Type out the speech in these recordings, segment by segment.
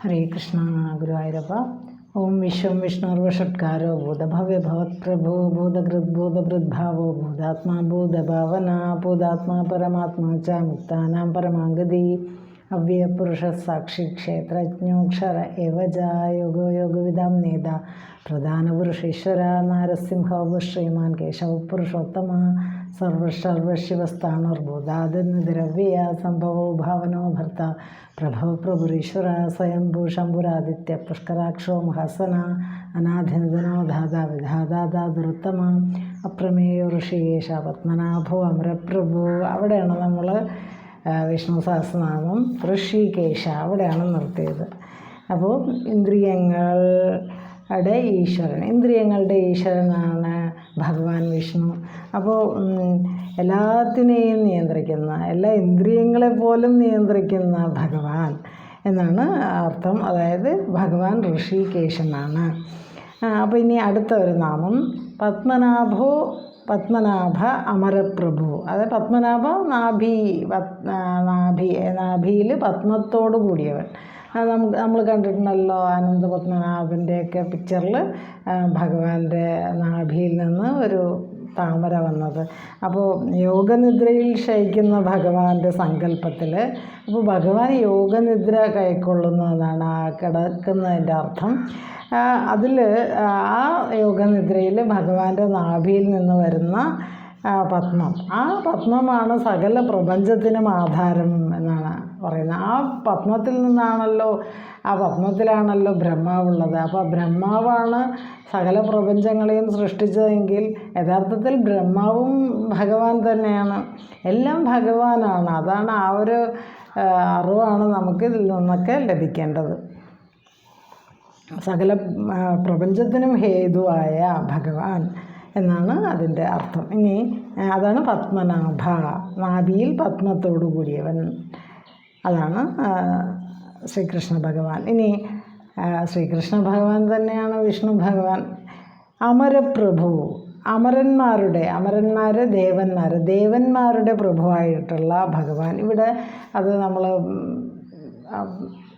ഹരേ കൃഷ്ണ ഗുരുവായൂരപ്പ ഓം വിശ്വം വിഷ്ണുർവഷട്കാരോ ഭൂതഭവ്യഭവത്പ്രഭോ ഭൂതകൃത് ഭൂതഭൃദ്ഭാവോ ഭൂതാത്മാ ഭൂതഭാവന ഭൂതാത്മാ പരമാത്മാ ച മുക്താനാം പരമാഗതി അവ്യപുരുഷ സാക്ഷി ക്ഷേത്രജ്ഞോക്ഷര ഏവ ജ യോഗോ യോഗവിദാം നേത പ്രധാനപുരുഷേശ്വര നാരസിംഹ ശ്രീമാൻ കേശവ പുരുഷോത്തമ സർവശർവശിവസ്ഥാണുർബോധാദിദ്രവ്യ സംഭവോ ഭാവനോ ഭർത്ത പ്രഭോ പ്രഭുരീശ്വര സ്വയംഭൂ ശംഭുരാദിത്യ പുഷ്കരാക്ഷോ മഹാസന അനാഥിനദനോ ധാത വിധാതാത ദുരുത്തമ അപ്രമേയോ ഋഷികേശ പത്മനാഭോ അമരപ്രഭു അവിടെയാണ് നമ്മൾ വിഷ്ണു സഹസ്രനാമം ഋഷികേശ അവിടെയാണ് നിർത്തിയത്. അപ്പോൾ ഇന്ദ്രിയങ്ങളുടെ ഈശ്വരൻ. ഇന്ദ്രിയങ്ങളുടെ ഈശ്വരനാണ് ഭഗവാൻ വിഷ്ണു. അപ്പോൾ എല്ലാത്തിനെയും നിയന്ത്രിക്കുന്ന എല്ലാ ഇന്ദ്രിയങ്ങളെ പോലും നിയന്ത്രിക്കുന്ന ഭഗവാൻ എന്നാണ് അർത്ഥം. അതായത് ഭഗവാൻ ഋഷികേശനാണ്. അപ്പോൾ ഇനി അടുത്ത ഒരു നാമം പത്മനാഭോ പത്മനാഭ അമരപ്രഭു. അത് പത്മനാഭ നാഭി നാഭി നാഭിയിൽ പത്മത്തോട് കൂടിയവൻ. നമുക്ക് നമ്മൾ കണ്ടിട്ടുണ്ടല്ലോ ആനന്ദ പത്മനാഭന്റെയൊക്കെ പിക്ചറിൽ ഭഗവാന്റെ നാഭിയിൽ നിന്ന് ഒരു താമര വന്നത്. അപ്പോൾ യോഗനിദ്രയിൽ ശയിക്കുന്ന ഭഗവാന്റെ സങ്കല്പത്തിൽ അപ്പോൾ ഭഗവാൻ യോഗനിദ്ര കൈക്കൊള്ളുന്നതാണ് ആ കിടക്കുന്നതിന്റെ അർത്ഥം. അതിൽ ആ യോഗനിദ്രയിൽ ഭഗവാന്റെ നാഭിയിൽ നിന്ന് വരുന്ന പത്മം. ആ പത്മമാണ് സകല പ്രപഞ്ചത്തിനും ആധാരം എന്നാണ് പറയുന്നത്. ആ പത്മത്തിൽ നിന്നാണല്ലോ ആ പത്മത്തിലാണല്ലോ ബ്രഹ്മാവുള്ളത് അപ്പോൾ ബ്രഹ്മാവാണ് സകല പ്രപഞ്ചങ്ങളെയും സൃഷ്ടിച്ചതെങ്കിൽ യഥാർത്ഥത്തിൽ ബ്രഹ്മാവും ഭഗവാൻ തന്നെയാണ്. എല്ലാം ഭഗവാനാണ്. അതാണ് ആ ഒരു അറിവാണ് നമുക്ക് ഇതിൽ നിന്നൊക്കെ ലഭിക്കേണ്ടത്. സകല പ്രപഞ്ചത്തിനും ഹേതുവായ ഭഗവാൻ. എന്നാണ് അതിന്റെ അർത്ഥം. ഇനി അതാണ് പത്മനാഭ നാഭിയിൽ പത്മത്തോടു കൂടിയവൻ. അതാണ് ശ്രീകൃഷ്ണ ഭഗവാൻ. ഇനി ശ്രീകൃഷ്ണ ഭഗവാൻ തന്നെയാണ് വിഷ്ണു ഭഗവാൻ. അമരപ്രഭു അമരന്മാരുടെ അമരന്മാർ ദേവന്മാർ ദേവന്മാരുടെ പ്രഭുവായിട്ടുള്ള ഭഗവാൻ. ഇവിടെ അത് നമ്മൾ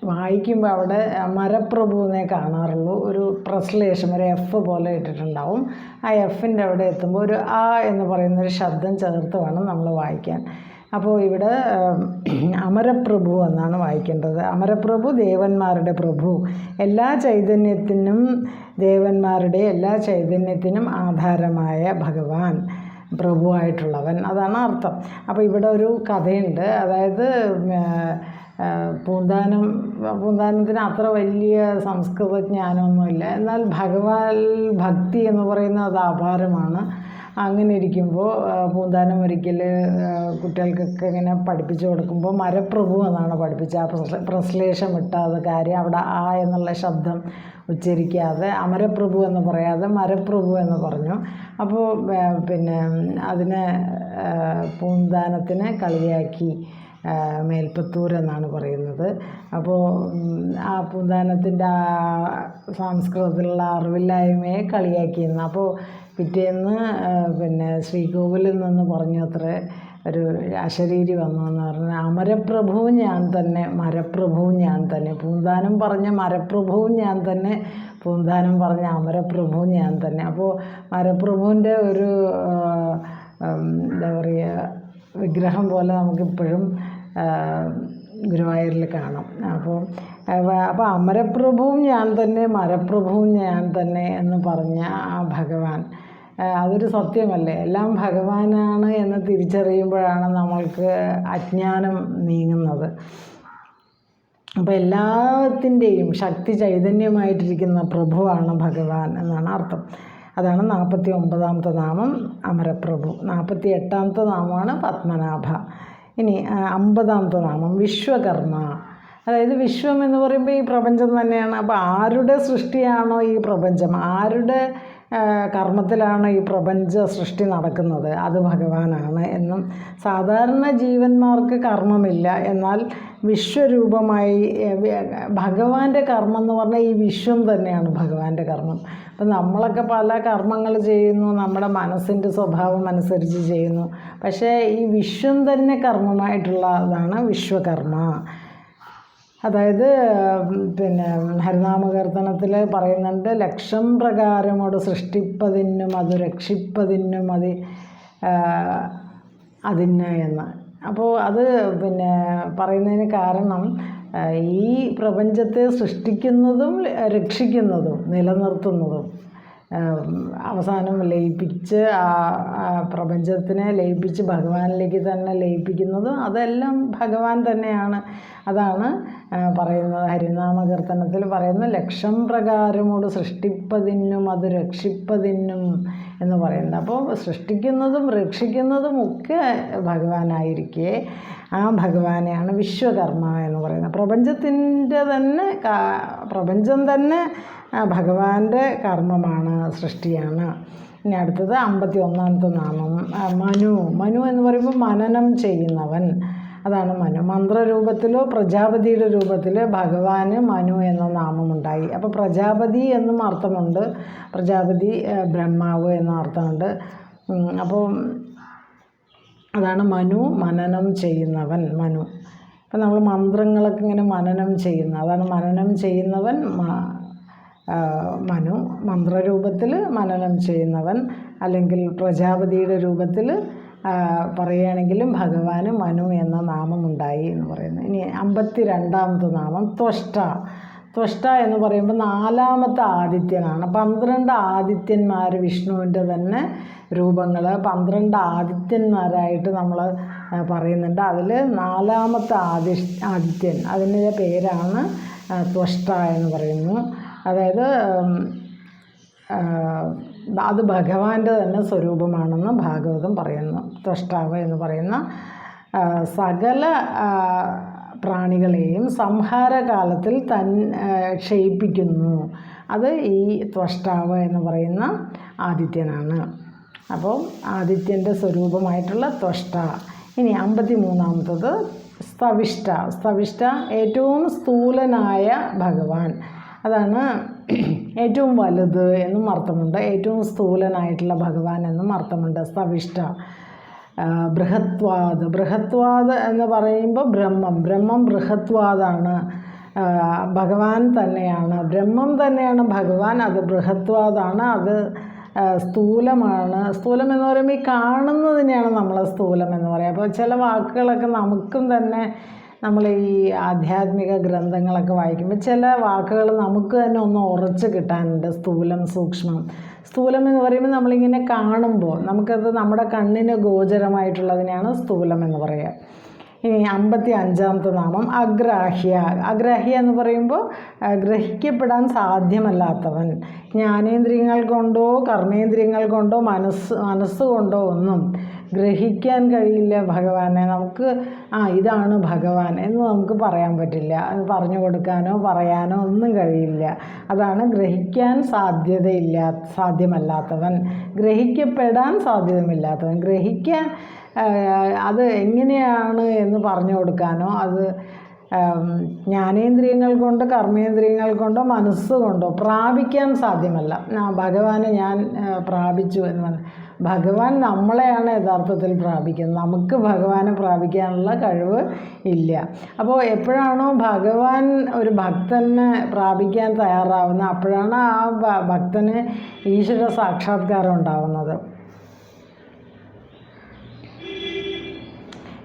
വായിക്കുമ്പോൾ അവിടെ മരപ്രഭുവിനെ കാണാറുള്ളൂ. ഒരു പ്രസ്ലേഷം ഒരു എഫ് പോലെ ഇട്ടിട്ടുണ്ടാവും. ആ എഫിന്റെ അവിടെ എത്തുമ്പോൾ ഒരു ആ എന്ന് പറയുന്ന ഒരു ശബ്ദം ചേർത്ത് വേണം നമ്മൾ വായിക്കാൻ. അപ്പോൾ ഇവിടെ അമരപ്രഭു എന്നാണ് വായിക്കേണ്ടത്. അമരപ്രഭു ദേവന്മാരുടെ പ്രഭു. എല്ലാ ചൈതന്യത്തിനും ദേവന്മാരുടെ എല്ലാ ചൈതന്യത്തിനും ആധാരമായ ഭഗവാൻ പ്രഭുവായിട്ടുള്ളവൻ. അതാണ് അർത്ഥം. അപ്പോൾ ഇവിടെ ഒരു കഥയുണ്ട്. അതായത് പൂന്താനം പൂന്താനത്തിന് അത്ര വലിയ സംസ്കൃത ജ്ഞാനമൊന്നുമില്ല എന്നാൽ ഭഗവാൻ ഭക്തി എന്ന് പറയുന്നത് അപാരമാണ്. അങ്ങനെ ഇരിക്കുമ്പോൾ പൂന്താനം ഒരിക്കൽ കുട്ടികൾക്കൊക്കെ ഇങ്ങനെ പഠിപ്പിച്ചു കൊടുക്കുമ്പോൾ മരപ്രഭു എന്നാണ് പഠിപ്പിച്ചത്. ആ പ്രശ്ലേഷം ഇട്ടാതെ കാര്യം അവിടെ ആ എന്നുള്ള ശബ്ദം ഉച്ചരിക്കാതെ അമരപ്രഭു എന്ന് പറയാതെ മരപ്രഭു എന്ന് പറഞ്ഞു. അപ്പോൾ പിന്നെ അതിനെ പൂന്താനത്തിനെ കളിയാക്കി. മേൽപ്പത്തൂർ എന്നാണ് പറയുന്നത്. അപ്പോൾ ആ പൂന്താനത്തിന്റെ ആ സംസ്കൃതത്തിലുള്ള അറിവില്ലായ്മയെ കളിയാക്കിയിരുന്നു. അപ്പോൾ പിറ്റേന്ന് പിന്നെ ശ്രീകോവിലിൽ നിന്ന് പറഞ്ഞു അത്ര ഒരു അശരീരി വന്നു എന്ന് പറഞ്ഞാൽ അമരപ്രഭുവും ഞാൻ തന്നെ മരപ്രഭുവും ഞാൻ തന്നെ പൂന്താനം പറഞ്ഞ മരപ്രഭുവും ഞാൻ തന്നെ പൂന്താനം പറഞ്ഞ അമരപ്രഭുവും ഞാൻ തന്നെ. അപ്പോൾ മരപ്രഭുവിന്റെ ഒരു എന്താ പറയുക വിഗ്രഹം പോലെ നമുക്കിപ്പോഴും ഗുരുവായൂരിൽ കാണാം. അപ്പോൾ അപ്പോൾ അമരപ്രഭുവും ഞാൻ തന്നെ മരപ്രഭുവും ഞാൻ തന്നെ എന്ന് പറഞ്ഞ ആ ഭഗവാൻ. അതൊരു സത്യമല്ലേ? എല്ലാം ഭഗവാനാണ് എന്ന് തിരിച്ചറിയുമ്പോഴാണ് നമ്മൾക്ക് അജ്ഞാനം നീങ്ങുന്നത്. അപ്പോൾ എല്ലാത്തിന്റെയും ശക്തി ചൈതന്യമായിട്ടിരിക്കുന്ന പ്രഭുവാണ് ഭഗവാൻ എന്നാണ് അർത്ഥം. അതാണ് നാൽപ്പത്തി ഒമ്പതാമത്തെ നാമം അമരപ്രഭു. നാൽപ്പത്തി എട്ടാമത്തെ നാമമാണ് പത്മനാഭ. ഇനി അമ്പതാമത്തെ നാമം വിശ്വകർമ്മ. അതായത് വിശ്വം എന്ന് പറയുമ്പോൾ ഈ പ്രപഞ്ചം തന്നെയാണ്. അപ്പോൾ ആരുടെ സൃഷ്ടിയാണോ ഈ പ്രപഞ്ചം? ആരുടെ കർമ്മത്തിലാണ് ഈ പ്രപഞ്ച സൃഷ്ടി നടക്കുന്നത്. അത് ഭഗവാനാണ് എന്നും സാധാരണ ജീവന്മാർക്ക് കർമ്മമില്ല. എന്നാൽ വിശ്വരൂപമായി ഭഗവാന്റെ കർമ്മം എന്ന് പറഞ്ഞാൽ ഈ വിശ്വം തന്നെയാണ് ഭഗവാന്റെ കർമ്മം. അപ്പം നമ്മളൊക്കെ പല കർമ്മങ്ങൾ ചെയ്യുന്നു നമ്മുടെ മനസ്സിന്റെ സ്വഭാവം അനുസരിച്ച് ചെയ്യുന്നു. പക്ഷേ ഈ വിശ്വം തന്നെ കർമ്മമായിട്ടുള്ളതാണ് വിശ്വകർമ്മ. അതായത് പിന്നെ ഹരിനാമകീർത്തനത്തിൽ പറയുന്നുണ്ട് ലക്ഷം പ്രകാരമോട് സൃഷ്ടിപ്പതിനും അത് രക്ഷിപ്പതിനും അതി അതിന് എന്ന്. അപ്പോൾ അത് പിന്നെ പറയുന്നതിന് കാരണം ഈ പ്രപഞ്ചത്തെ സൃഷ്ടിക്കുന്നതും രക്ഷിക്കുന്നതും നിലനിർത്തുന്നതും. അവസാനം ലയിപ്പിച്ച് പ്രപഞ്ചത്തിനെ ലയിപ്പിച്ച് ഭഗവാനിലേക്ക് തന്നെ ലയിപ്പിക്കുന്നതും അതെല്ലാം ഭഗവാൻ തന്നെയാണ്. അതാണ് പറയുന്നത് പറയുന്നത് ഹരിനാമകീർത്തനത്തിൽ പറയുന്ന ലക്ഷം പ്രകാരമോട് സൃഷ്ടിപ്പതിനും അത് രക്ഷിപ്പതിനും എന്ന് പറയുന്നത്. അപ്പോൾ സൃഷ്ടിക്കുന്നതും രക്ഷിക്കുന്നതും ഒക്കെ ഭഗവാനായിരിക്കെ ആ ഭഗവാനെയാണ് വിശ്വകർമ്മ എന്ന് പറയുന്നത്. പ്രപഞ്ചത്തിന്റെ തന്നെ പ്രപഞ്ചം തന്നെ ഭഗവാന്റെ കർമ്മമാണ് സൃഷ്ടിയാണ്. ഇനി അടുത്തത് അമ്പത്തി ഒന്നാമത്തെ നാമം മനു. മനു എന്ന് പറയുമ്പോൾ മനനം ചെയ്യുന്നവൻ. അതാണ് മനു. മന്ത്രരൂപത്തിലോ പ്രജാപതിയുടെ രൂപത്തിൽ ഭഗവാന് മനു എന്ന നാമമുണ്ടായി. അപ്പോൾ പ്രജാപതി എന്നും അർത്ഥമുണ്ട്. പ്രജാപതി ബ്രഹ്മാവ് എന്ന അർത്ഥമുണ്ട്. അപ്പോൾ അതാണ് മനു മനനം ചെയ്യുന്നവൻ. മനു. ഇപ്പം നമ്മൾ മന്ത്രങ്ങളൊക്കെ ഇങ്ങനെ മനനം ചെയ്യുന്ന അതാണ് മനനം ചെയ്യുന്നവൻ മനു മന്ത്രരൂപത്തിൽ മനനം ചെയ്യുന്നവൻ അല്ലെങ്കിൽ പ്രജാപതിയുടെ രൂപത്തിൽ പറയുകയാണെങ്കിലും ഭഗവാന് മനു എന്ന നാമം ഉണ്ടായി എന്ന് പറയുന്നത് ഇനി അമ്പത്തി രണ്ടാമത്തെ നാമം ത്വഷ്ട. ത്വഷ്ട എന്ന് പറയുമ്പോൾ നാലാമത്തെ ആദിത്യനാണ്. പന്ത്രണ്ട് ആദിത്യന്മാർ വിഷ്ണുവിന്റെ തന്നെ രൂപങ്ങൾ പന്ത്രണ്ട് ആദിത്യന്മാരായിട്ട് നമ്മൾ പറയുന്നുണ്ട്. അതിൽ നാലാമത്തെ ആദി ആദിത്യൻ. അതിന്റെ പേരാണ് ത്വഷ്ട എന്ന് പറയുന്നു. അതായത് അത് ഭഗവാന്റെ തന്നെ സ്വരൂപമാണെന്ന് ഭാഗവതം പറയുന്നു. ത്വഷ്ടാവ് എന്ന് പറയുന്ന സകല പ്രാണികളെയും സംഹാരകാലത്തിൽ തൻ ക്ഷയിപ്പിക്കുന്നു. അത് ഈ ത്വഷ്ടാവ് എന്ന് പറയുന്ന ആദിത്യനാണ്. അപ്പോൾ ആദിത്യന്റെ സ്വരൂപമായിട്ടുള്ള ത്വഷ്ട ഇനി അമ്പത്തി മൂന്നാമത്തത് സ്തവിഷ്ട. സ്തവിഷ്ട ഏറ്റവും സ്ഥൂലനായ ഭഗവാൻ. അതാണ് ഏറ്റവും വലുത് എന്നും അർത്ഥമുണ്ട്. ഏറ്റവും സ്ഥൂലനായിട്ടുള്ള ഭഗവാൻ എന്നും അർത്ഥമുണ്ട്. സവിഷ്ട ബൃഹത്വാദ്. ബൃഹത്വാദ് എന്ന് പറയുമ്പോൾ ബ്രഹ്മം. ബ്രഹ്മം ബൃഹത്വാദാണ്. ഭഗവാൻ തന്നെയാണ്. ബ്രഹ്മം തന്നെയാണ് ഭഗവാൻ. അത് ബൃഹത്വാദാണ്. അത് സ്ഥൂലമാണ്. സ്ഥൂലം എന്ന് പറയുമ്പോൾ ഈ കാണുന്നതിനെയാണ് നമ്മൾ സ്ഥൂലം എന്ന് പറയുക. അപ്പോൾ ചില വാക്കുകളൊക്കെ നമുക്കും തന്നെ നമ്മൾ ഈ ആധ്യാത്മിക ഗ്രന്ഥങ്ങളൊക്കെ വായിക്കുമ്പോൾ ചില വാക്കുകൾ നമുക്ക് തന്നെ ഒന്ന് ഉറച്ച് കിട്ടാനുണ്ട്. സ്ഥൂലം സൂക്ഷ്മം. സ്ഥൂലം എന്ന് പറയുമ്പോൾ നമ്മളിങ്ങനെ കാണുമ്പോൾ നമുക്കത് നമ്മുടെ കണ്ണിന് ഗോചരമായിട്ടുള്ളതിനെയാണ് സ്ഥൂലം എന്ന് പറയുക ഇനി അമ്പത്തി അഞ്ചാമത്തെ നാമം അഗ്രാഹ്യ. അഗ്രാഹ്യ എന്ന് പറയുമ്പോൾ ഗ്രഹിക്കപ്പെടാൻ സാധ്യമല്ലാത്തവൻ. ജ്ഞാനേന്ദ്രിയങ്ങൾ കൊണ്ടോ കർമ്മേന്ദ്രിയങ്ങൾ കൊണ്ടോ മനസ്സ് മനസ്സുകൊണ്ടോ ഒന്നും. ഗ്രഹിക്കാൻ കഴിയില്ല ഭഗവാനെ. നമുക്ക് ആ ഇതാണ് ഭഗവാൻ എന്ന് നമുക്ക് പറയാൻ പറ്റില്ല. അത് പറഞ്ഞു കൊടുക്കാനോ പറയാനോ ഒന്നും കഴിയില്ല. അതാണ് ഗ്രഹിക്കാൻ സാധ്യതയില്ല സാധ്യമല്ലാത്തവൻ. ഗ്രഹിക്കപ്പെടാൻ സാധ്യതയില്ലാത്തവൻ. ഗ്രഹിക്കാൻ അത് എങ്ങനെയാണ് എന്ന് പറഞ്ഞു കൊടുക്കാനോ അത് ജ്ഞാനേന്ദ്രിയങ്ങൾ കൊണ്ട് കർമ്മേന്ദ്രിയങ്ങൾ കൊണ്ടോ മനസ്സുകൊണ്ടോ പ്രാപിക്കാൻ സാധ്യമല്ല. ഭഗവാനെ ഞാൻ പ്രാപിച്ചു എന്ന് പറഞ്ഞു. ഭഗവാൻ നമ്മളെയാണ് യഥാർത്ഥത്തിൽ പ്രാപിക്കുന്നത്. നമുക്ക് ഭഗവാനെ പ്രാപിക്കാനുള്ള കഴിവ് ഇല്ല. അപ്പോൾ എപ്പോഴാണോ ഭഗവാൻ ഒരു ഭക്തനെ പ്രാപിക്കാൻ തയ്യാറാവുന്നത് അപ്പോഴാണ് ആ ഭക്തന് ഈശ്വര സാക്ഷാത്കാരം ഉണ്ടാവുന്നത്.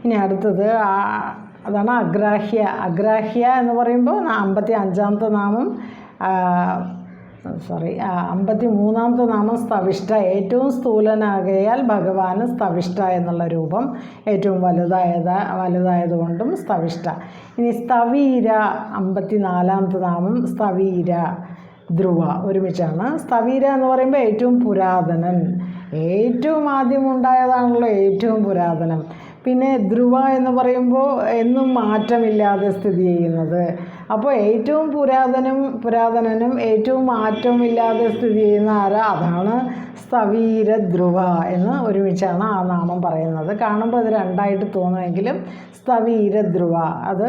ഇനി അടുത്തത് ആ- അതാണ് അഗ്രാഹ്യ. അഗ്രാഹ്യ എന്ന് പറയുമ്പോൾ അമ്പത്തി അഞ്ചാമത്തെ നാമം സോറി അമ്പത്തി മൂന്നാമത്തെ നാമം സ്തവിഷ്ട ഏറ്റവും സ്ഥൂലനാകയാൽ ഭഗവാന് സ്തവിഷ്ട എന്നുള്ള രൂപം ഏറ്റവും വലുതായത് വലുതായതുകൊണ്ടും സ്തവിഷ്ട ഇനി സ്തവീര അമ്പത്തി നാലാമത്തെ നാമം സ്തവീര ധ്രുവ. ഒരുമിച്ചാണ്. സ്തവീര എന്ന് പറയുമ്പോൾ ഏറ്റവും പുരാതനൻ. ഏറ്റവും ആദ്യം ഉണ്ടായതാണല്ലോ ഏറ്റവും പുരാതനം. പിന്നെ ധ്രുവ എന്ന് പറയുമ്പോൾ എന്നും മാറ്റമില്ലാതെ സ്ഥിതി ചെയ്യുന്നത്. അപ്പോൾ ഏറ്റവും പുരാതനം പുരാതനനും ഏറ്റവും മാറ്റമില്ലാതെ സ്ഥിതി ചെയ്യുന്ന ആരാ? അതാണ് സ്ഥവീര ധ്രുവ എന്ന് ഒരുമിച്ചാണ് ആ നാമം പറയുന്നത്. കാണുമ്പോൾ അത് രണ്ടായിട്ട് തോന്നുമെങ്കിലും സ്ഥവീര ധ്രുവ. അത്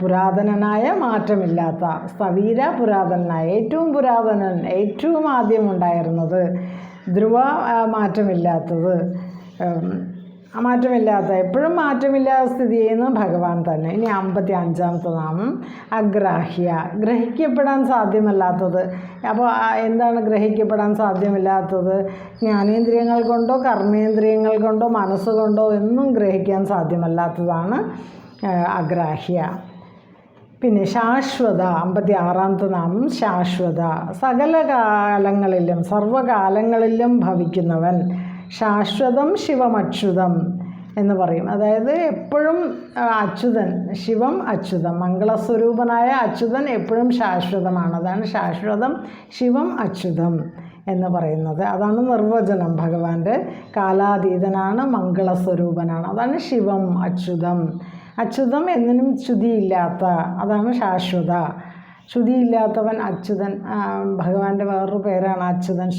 പുരാതനനായ മാറ്റമില്ലാത്ത സ്ഥവീര പുരാതനായ ഏറ്റവും പുരാതനൻ ഏറ്റവും ആദ്യം ഉണ്ടായിരുന്നത് ധ്രുവ മാറ്റമില്ലാത്തത്. മാറ്റമില്ലാത്ത എപ്പോഴും മാറ്റമില്ലാതെ സ്ഥിതി ചെയ്യുന്ന ഭഗവാൻ തന്നെ. ഇനി അമ്പത്തി അഞ്ചാമത്തെ നാമം അഗ്രാഹ്യ. ഗ്രഹിക്കപ്പെടാൻ സാധ്യമല്ലാത്തത്. അപ്പോൾ എന്താണ് ഗ്രഹിക്കപ്പെടാൻ സാധ്യമല്ലാത്തത്? ജ്ഞാനേന്ദ്രിയങ്ങൾ കൊണ്ടോ കർമ്മേന്ദ്രിയങ്ങൾ കൊണ്ടോ മനസ്സുകൊണ്ടോ എന്നും ഗ്രഹിക്കാൻ സാധ്യമല്ലാത്തതാണ് അഗ്രാഹ്യ. പിന്നെ ശാശ്വത അമ്പത്തി ആറാമത്തെ നാമം ശാശ്വത. സകല കാലങ്ങളിലും സർവകാലങ്ങളിലും ഭവിക്കുന്നവൻ. ശാശ്വതം ശിവമച്യുതം എന്ന് പറയും. അതായത് എപ്പോഴും അച്യുതൻ ശിവം അച്യുതം. മംഗളസ്വരൂപനായ അച്യുതൻ എപ്പോഴും ശാശ്വതമാണ്. അതാണ് ശാശ്വതം ശിവം അച്യുതം എന്ന് പറയുന്നത്. അതാണ് നിർവചനം. ഭഗവാന്റെ കാലാതീതനാണ് മംഗളസ്വരൂപനാണ്. അതാണ് ശിവം അച്യുതം. അച്യുതം എന്നിനും ച്യുതിയില്ലാത്ത അതാണ് ശാശ്വത. ച്യുതിയില്ലാത്തവൻ അച്യുതൻ. ഭഗവാന്റെ വേറൊരു പേരാണ് അച്യുതൻ.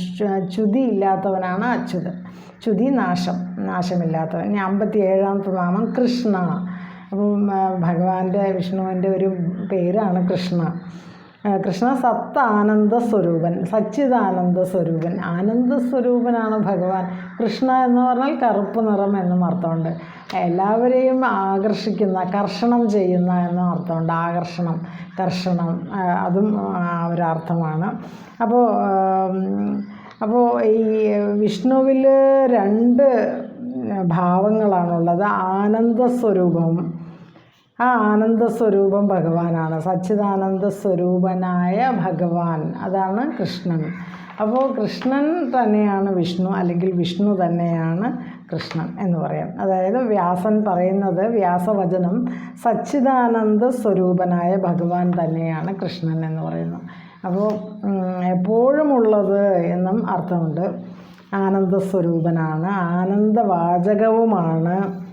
ശ്രുതി ഇല്ലാത്തവനാണ് അച്യുതൻ. ശ്രുതി നാശം നാശമില്ലാത്തവൻ. ഇനി അമ്പത്തി ഏഴാമത്തെ നാമം കൃഷ്ണ. അപ്പം ഭഗവാന്റെ വിഷ്ണുവിന്റെ ഒരു പേരാണ് കൃഷ്ണ. കൃഷ്ണ സത്ത ആനന്ദ സ്വരൂപൻ സച്ചിദാനന്ദ സ്വരൂപൻ. ആനന്ദ സ്വരൂപനാണ് ഭഗവാൻ. കൃഷ്ണ എന്ന് പറഞ്ഞാൽ കറുപ്പ് നിറം എന്നും അർത്ഥമുണ്ട്. എല്ലാവരെയും ആകർഷിക്കുന്ന കർഷണം ചെയ്യുന്ന എന്നും അർത്ഥമുണ്ട്. ആകർഷണം കർഷണം അതും ഒരർത്ഥമാണ്. അപ്പോൾ അപ്പോൾ ഈ വിഷ്ണുവിൽ രണ്ട് ഭാവങ്ങളാണുള്ളത്. ആനന്ദ സ്വരൂപവും ആ ആനന്ദ സ്വരൂപം ഭഗവാനാണ്. സച്ചിദാനന്ദ സ്വരൂപനായ ഭഗവാൻ. അതാണ് കൃഷ്ണൻ. അപ്പോൾ കൃഷ്ണൻ തന്നെയാണ് വിഷ്ണു അല്ലെങ്കിൽ വിഷ്ണു തന്നെയാണ് കൃഷ്ണൻ എന്ന് പറയാം. അതായത് വ്യാസൻ പറയുന്നത് വ്യാസവചനം സച്ചിദാനന്ദ സ്വരൂപനായ ഭഗവാൻ തന്നെയാണ് കൃഷ്ണൻ എന്ന് പറയുന്നത് അപ്പോൾ എപ്പോഴും ഉള്ളത് എന്നും അർത്ഥമുണ്ട്. ആനന്ദ സ്വരൂപനാണ് ആനന്ദവാചകവുമാണ്.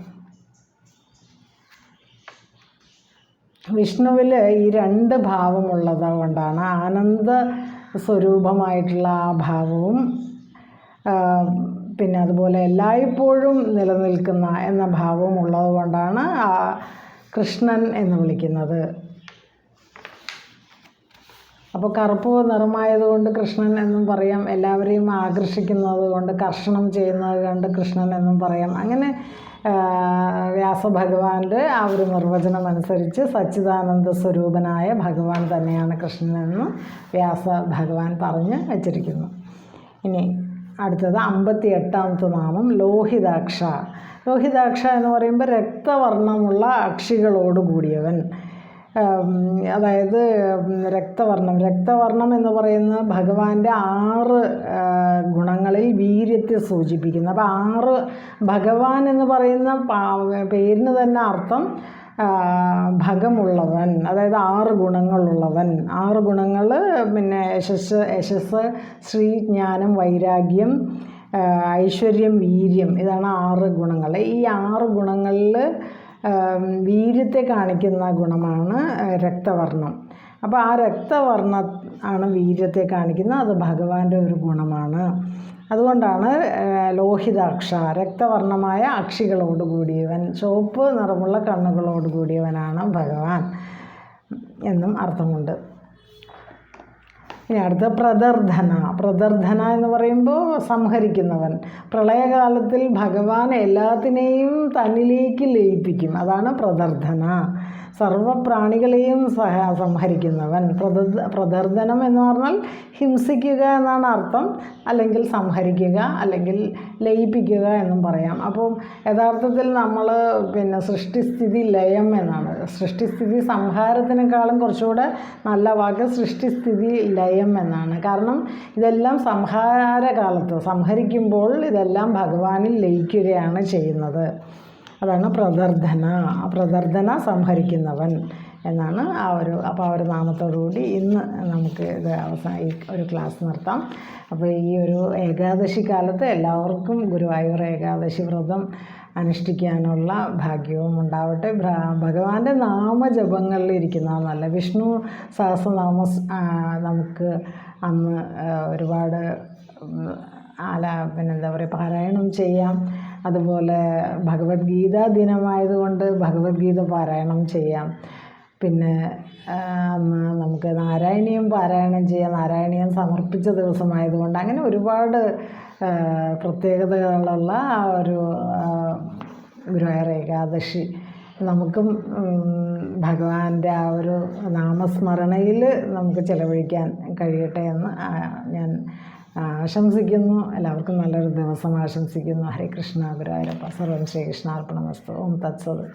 വിഷ്ണുവിൽ ഈ രണ്ട് ഭാവമുള്ളത് കൊണ്ടാണ് ആനന്ദ സ്വരൂപമായിട്ടുള്ള ആ ഭാവവും പിന്നെ അതുപോലെ എല്ലായ്പ്പോഴും നിലനിൽക്കുന്ന എന്ന ഭാവവും ഉള്ളത് കൊണ്ടാണ് കൃഷ്ണൻ എന്ന് വിളിക്കുന്നത്. അപ്പോൾ കറുപ്പ് നിറമായതുകൊണ്ട് കൃഷ്ണൻ എന്നും പറയാം എല്ലാവരെയും ആകർഷിക്കുന്നത് കൊണ്ട് കർഷണം ചെയ്യുന്നത് കൊണ്ട് കൃഷ്ണൻ എന്നും പറയാം. അങ്ങനെ വ്യാസഭഗവാന്റെ ആ ഒരു നിർവചനം അനുസരിച്ച് സച്ചിദാനന്ദ സ്വരൂപനായ ഭഗവാൻ തന്നെയാണ് കൃഷ്ണനെന്ന് വ്യാസ ഭഗവാൻ പറഞ്ഞ് വച്ചിരിക്കുന്നു. ഇനി അടുത്തത് അമ്പത്തി എട്ടാമത്തെ നാമം ലോഹിതാക്ഷ. ലോഹിതാക്ഷ എന്ന് പറയുമ്പോൾ രക്തവർണമുള്ള അക്ഷികളോട് കൂടിയവൻ. ഉം, അതായത് രക്തവർണം രക്തവർണം. രക്തവർണം എന്ന് പറയുന്ന ഭഗവാന്റെ ആറ് ഗുണങ്ങളിൽ വീര്യത്തെ സൂചിപ്പിക്കുന്നു. അപ്പോൾ ആറ് ഭഗവാൻ എന്ന് പറയുന്ന പേരിന് തന്നെ അർത്ഥം ഭഗമുള്ളവൻ. അതായത് ആറ് ഗുണങ്ങളുള്ളവൻ. ആറ് ഗുണങ്ങൾ പിന്നെ യശസ് യശസ് ശ്രീ ജ്ഞാനം വൈരാഗ്യം ഐശ്വര്യം വീര്യം. ഇതാണ് ആറ് ഗുണങ്ങൾ. ഈ ആറ് ഗുണങ്ങളിൽ വീര്യത്തെ കാണിക്കുന്ന ഗുണമാണ് രക്തവർണം. രക്തവർണം അപ്പോൾ ആ രക്തവർണ ആണ് വീര്യത്തെ കാണിക്കുന്നത്. അത് ഭഗവാന്റെ ഒരു ഗുണമാണ്. അതുകൊണ്ടാണ് ലോഹിതാക്ഷ രക്തവർണമായ അക്ഷികളോട് കൂടിയവൻ ചുവപ്പ് നിറമുള്ള കണ്ണുകളോട് കൂടിയവനാണ് ഭഗവാൻ എന്നും അർത്ഥമുണ്ട്. ഇനി അടുത്ത പ്രദർധന. പ്രദർധന എന്ന് പറയുമ്പോൾ സംഹരിക്കുന്നവൻ. പ്രളയകാലത്തിൽ ഭഗവാൻ എല്ലാത്തിനെയും തന്നിലേക്ക് ലയിപ്പിക്കും. അതാണ് പ്രദർധന. സർവപ്രാണികളെയും സഹ സംഹരിക്കുന്നവൻ. പ്രദ പ്രദർദനം എന്ന് പറഞ്ഞാൽ ഹിംസിക്കുക എന്നാണ് അർത്ഥം. അല്ലെങ്കിൽ സംഹരിക്കുക അല്ലെങ്കിൽ ലയിപ്പിക്കുക എന്നും പറയാം. അപ്പോൾ യഥാർത്ഥത്തിൽ നമ്മൾ പിന്നെ സൃഷ്ടിസ്ഥിതി ലയം എന്നാണ്. സൃഷ്ടിസ്ഥിതി സംഹാരത്തിനേക്കാളും കുറച്ചുകൂടെ നല്ല വാക്ക് സൃഷ്ടിസ്ഥിതി ലയം എന്നാണ്. കാരണം ഇതെല്ലാം സംഹാരകാലത്ത് സംഹരിക്കുമ്പോൾ ഇതെല്ലാം ഭഗവാനിൽ ലയിക്കുകയാണ് ചെയ്യുന്നത്. അതാണ് പ്രദർധന ആ പ്രദർധന സംഹരിക്കുന്നവൻ എന്നാണ് ആ ഒരു അപ്പോൾ ആ ഒരു നാമത്തോടുകൂടി ഇന്ന് നമുക്ക് ഇത് അവസാന ഒരു ക്ലാസ് നിർത്താം. അപ്പോൾ ഈ ഒരു ഏകാദശി കാലത്ത് എല്ലാവർക്കും ഗുരുവായൂർ ഏകാദശി വ്രതം അനുഷ്ഠിക്കാനുള്ള ഭാഗ്യവും ഉണ്ടാവട്ടെ. ഭഗവാന്റെ നാമജപങ്ങളിൽ ഇരിക്കുന്ന നല്ല വിഷ്ണു സഹസ്രനാമ നമുക്ക് അന്ന് ഒരുപാട് ആല പിന്നെന്താ പറയുക പാരായണം ചെയ്യാം. അതുപോലെ ഭഗവത്ഗീത ദിനമായതുകൊണ്ട് ഭഗവത്ഗീത പാരായണം ചെയ്യാം. പിന്നെ നമുക്ക് നാരായണീയം പാരായണം ചെയ്യാം. നാരായണീയം സമർപ്പിച്ച ദിവസമായതുകൊണ്ട് അങ്ങനെ ഒരുപാട് പ്രത്യേകതകളുള്ള ഒരു ഗുരുവായൂർ ഏകാദശി. നമുക്കും ഭഗവാന്റെ ആ ഒരു നാമസ്മരണയിൽ നമുക്ക് ചിലവഴിക്കാൻ കഴിയട്ടെ എന്ന് ഞാൻ ആശംസിക്കുന്നു. എല്ലാവർക്കും നല്ലൊരു ദിവസം ആശംസിക്കുന്നു. ഹരേ കൃഷ്ണ. ഗുരുവായൂരപ്പ. സർവം ശ്രീകൃഷ്ണാർപ്പണമസ്തു. ഓം തത്സത്.